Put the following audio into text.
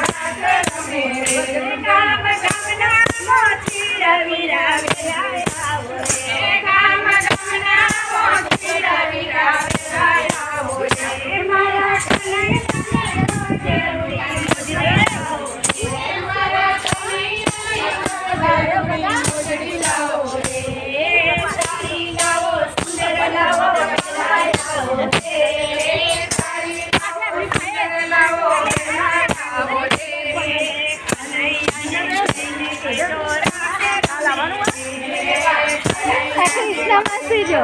આ કૃષ્ણ માસી જો